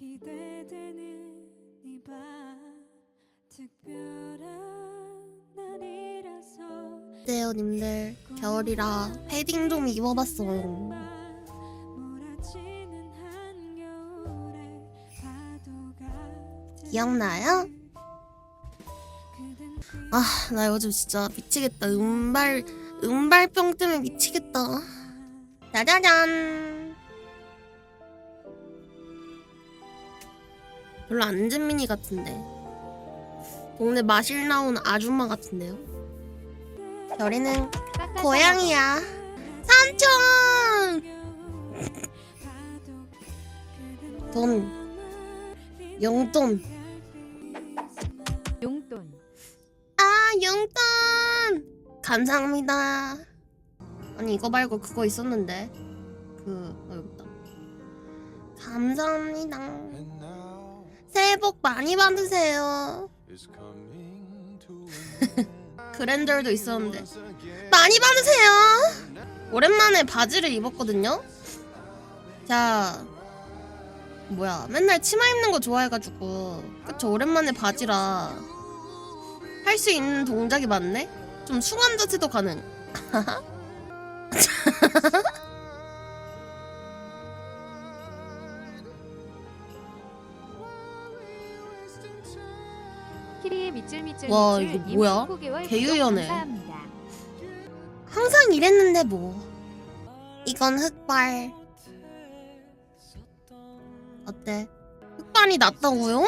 기대되는 이 밤 특별한 날이라서 어때요 님들? 겨울이라 패딩 좀 입어봤어요. 몰아치는 기억나요? 그댄 아나 요즘 진짜 미치겠다. 은발 은발병 때문에 미치겠다. 짜자잔 별로 안 잼민이 같은데. 동네 마실 나온 아줌마 같은데요? 별이는 고양이야. 삼촌! 돈. 용돈. 용돈. 아 용돈! 감사합니다. 아니 이거 말고 그거 있었는데. 그 어, 여기 있다? 감사합니다 새해 복 많이 받으세요. 그랜저도 있었는데. 많이 받으세요. 오랜만에 바지를 입었거든요. 자 뭐야. 맨날 치마 입는 거 좋아해가지고. 그쵸 오랜만에 바지라 할 수 있는 동작이 많네? 좀 숭한 자세도 가능 키리의 밑줄 밑줄 와, 밑줄 이거 님 뭐야? 포개월 개유연해. 구독 감사합니다. 항상 이랬는데 뭐 이건 흑발 어때? 흑발이 낫다고요?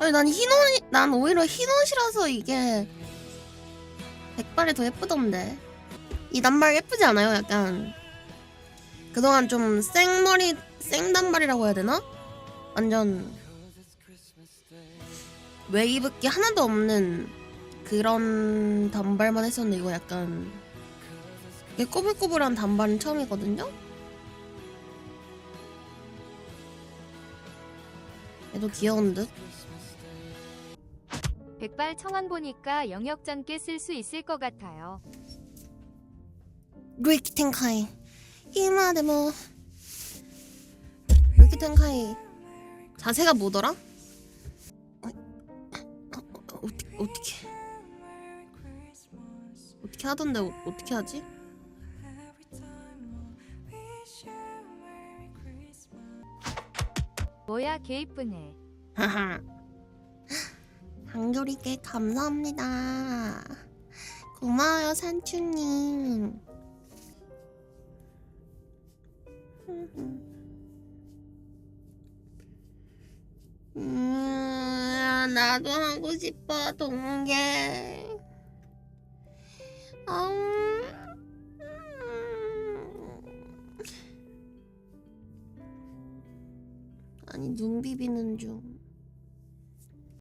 아니 난 흰옷이 난 오히려 흰옷이라서 이게 백발이 더 예쁘던데 이 단발 예쁘지 않아요? 약간 그동안 좀 생머리 생단발이라고 해야 되나? 완전 웨이브기 하나도 없는 그런 단발만 했었는데 이거 약간 이게 꼬불꼬불한 단발은 처음이거든요? 얘도 귀여운 듯? 백발 청원 보니까 영역 전개 쓸 수 있을 것 같아요. 루이키 텐카이 히마데 뭐 루이키 텐카이 자세가 뭐더라? 어, 어떻게 어떻게 어떻게 하던데 어, 어떻게 하지? 뭐야 개 이쁘네. 하하. 한결이께 감사합니다. 고마워요, 산추님. 음, 나도 하고 싶어, 동계. 음. 아니, 눈 비비는 중.